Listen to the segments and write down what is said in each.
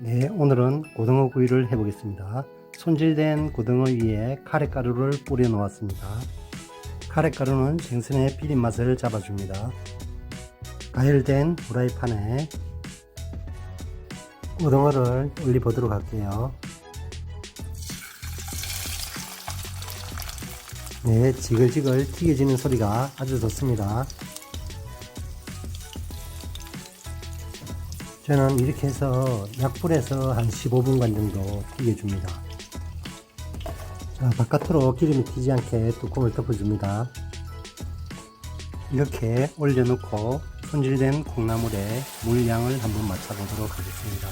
네, 오늘은 고등어 구이를 해보겠습니다. 손질된 고등어 위에 카레가루를 뿌려 놓았습니다. 카레가루는 생선의 비린 맛을 잡아줍니다. 가열된 후라이팬에 고등어를 올려보도록 할게요. 네, 지글지글 튀겨지는 소리가 아주 좋습니다. 저는 이렇게 해서 약불에서 한 15분간 정도 튀겨줍니다. 자, 바깥으로 기름이 튀지 않게 뚜껑을 덮어줍니다. 이렇게 올려놓고 손질된 콩나물에 물량을 한번 맞춰보도록 하겠습니다.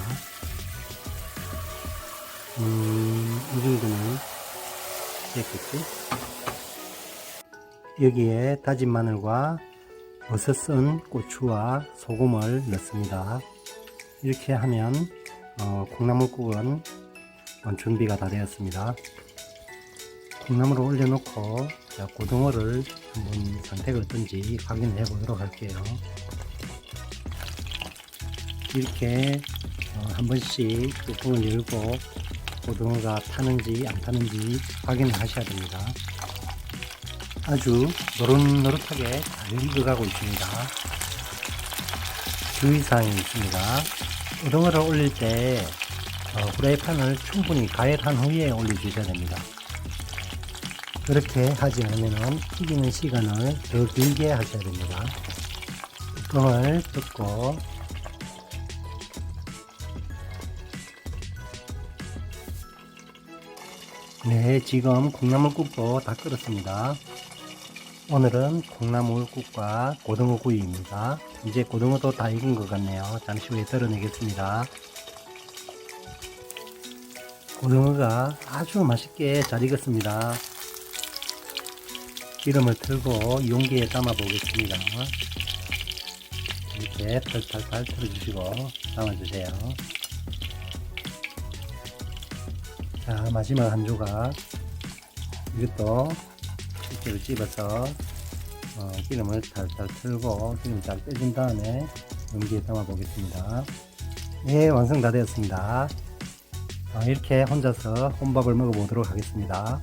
음, 이 정도는 됐겠지? 여기에 다진 마늘과 버섯 쓴 고추와 소금을 넣습니다. 이렇게 하면 어, 콩나물국은 어, 준비가 다 되었습니다. 콩나물을 올려놓고 자, 고등어를 한번 상태가 어떤지 확인해 보도록 할게요. 이렇게 어, 한 번씩 뚜껑을 열고 고등어가 타는지 안 타는지 확인을 하셔야 됩니다. 아주 노릇노릇하게 잘 익어가고 있습니다. 주의사항이 있습니다. 우동어를 올릴 때 어, 후라이팬을 충분히 가열한 후에 올려주셔야 됩니다. 그렇게 하지 않으면 튀기는 시간을 더 길게 하셔야 됩니다. 뚜껑을 뜯고 네, 지금 콩나물국도 다 끓었습니다. 오늘은 콩나물국과 고등어 구이입니다. 이제 고등어도 다 익은 것 같네요. 잠시 후에 덜어내겠습니다. 고등어가 아주 맛있게 잘 익었습니다. 기름을 틀고 용기에 담아 보겠습니다. 이렇게 팔팔팔 틀어주시고 담아주세요. 자, 마지막 한 조각. 이것도 집게로 찝어서 어, 기름을 달달 틀고 기름 잘 빼준 다음에 용기에 담아 보겠습니다. 네, 완성 다 되었습니다. 어, 이렇게 혼자서 혼밥을 먹어보도록 하겠습니다.